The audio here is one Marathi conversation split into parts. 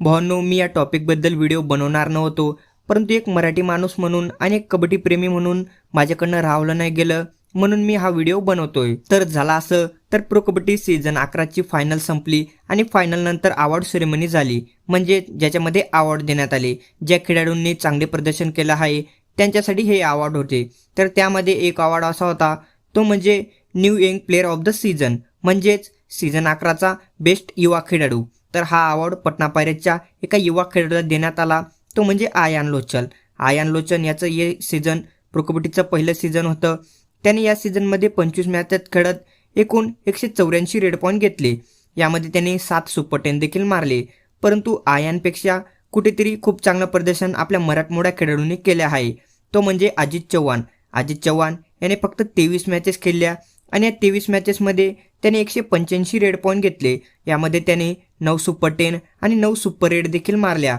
भावांनो मी या टॉपिकबद्दल व्हिडिओ बनवणार नव्हतो परंतु एक मराठी माणूस म्हणून आणि एक कबड्डीप्रेमी म्हणून माझ्याकडनं राहवलं नाही गेलं म्हणून मी हा व्हिडिओ बनवतोय. तर झाला असं तर प्रो कबड्डी सीझन अकराची फायनल संपली आणि फायनलनंतर अवॉर्ड सेरेमनी झाली म्हणजे ज्याच्यामध्ये अवॉर्ड देण्यात आले. ज्या खेळाडूंनी चांगले प्रदर्शन केलं आहे त्यांच्यासाठी हे अवॉर्ड होते. तर त्यामध्ये एक अवॉर्ड असा होता तो म्हणजे new young player of the season म्हणजेच सीझन अकराचा बेस्ट युवा खेळाडू. तर हा अवॉर्ड पटना पायरेटच्या एका युवा खेळाडूला देण्यात आला. तो म्हणजे आयान लोचन. आयान लोचन याचं हे सीझन प्रो कबड्डीचं पहिलं सीझन होतं. त्याने या सीझनमध्ये पंचवीस मॅचात खेळत एकूण एकशे चौऱ्याऐंशी रेड पॉईंट घेतले. यामध्ये त्याने सात सुपर टेन देखील मारले. परंतु आयानपेक्षा कुठेतरी खूप चांगलं प्रदर्शन आपल्या मराठमोड्या खेळाडूंनी केले आहे. तो म्हणजे अजित चव्हाण. अजित चव्हाण याने फक्त तेवीस मॅचेस खेळल्या. आणि या तेवीस मॅचेसमध्ये त्याने एकशे पंच्याऐंशी रेड पॉईंट घेतले. यामध्ये त्याने नऊ सुपर टेन आणि नऊ सुपर रेड देखील मारल्या.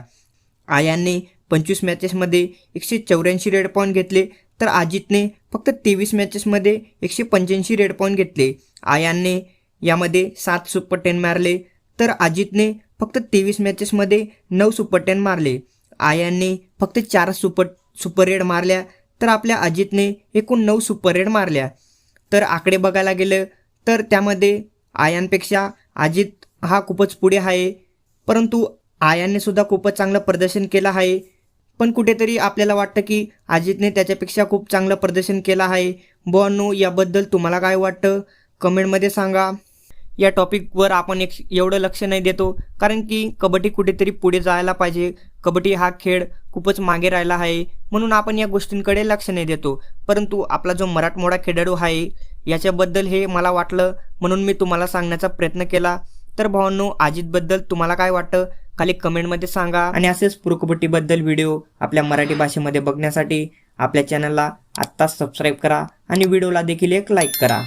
आयांनी पंचवीस मॅचेसमध्ये एकशे चौऱ्याऐंशी रेड पॉईंट घेतले. तर अजितने फक्त तेवीस मॅचेसमध्ये एकशे पंच्याऐंशी रेड पॉईंट घेतले. आयांने यामध्ये सात सुपर टेन मारले. तर अजितने फक्त तेवीस मॅचेसमध्ये नऊ सुपर टेन मारले. आयांनी फक्त चार सुपर सुपर रेड मारल्या. तर आपल्या अजितने एकूण नऊ सुपर रेड मारल्या. तर आकडे बघायला गेलं तर त्यामध्ये आयांपेक्षा अजित हा खूपच पुढे आहे. परंतु आयाने सुद्धा खूपच चांगलं प्रदर्शन केलं आहे. पण कुठेतरी आपल्याला वाटतं की अजितने त्याच्यापेक्षा खूप चांगलं प्रदर्शन केलं आहे. बुवांनो याबद्दल तुम्हाला काय वाटतं? कमेंटमध्ये सांगा. या टॉपिकवर आपण एक एवढं लक्ष नाही देतो. कारण की कबड्डी कुठेतरी पुढे जायला पाहिजे. कबड्डी हा खेळ खूपच मागे राहिला आहे. म्हणून आपण या गोष्टींकडे लक्ष नाही देतो. परंतु आपला जो मराठमोडा खेळाडू आहे याच्याबद्दल हे मला वाटलं. म्हणून मी तुम्हाला सांगण्याचा प्रयत्न केला. तर भावांनो अजितबद्दल तुम्हाला काय वाटतं? खाली कमेंटमध्ये सांगा. आणि असेच प्रो कबड्डीबद्दल व्हिडिओ आपल्या मराठी भाषेमध्ये बघण्यासाठी आपल्या चॅनलला आत्ताच सबस्क्राईब करा. आणि व्हिडिओला देखील एक लाईक करा.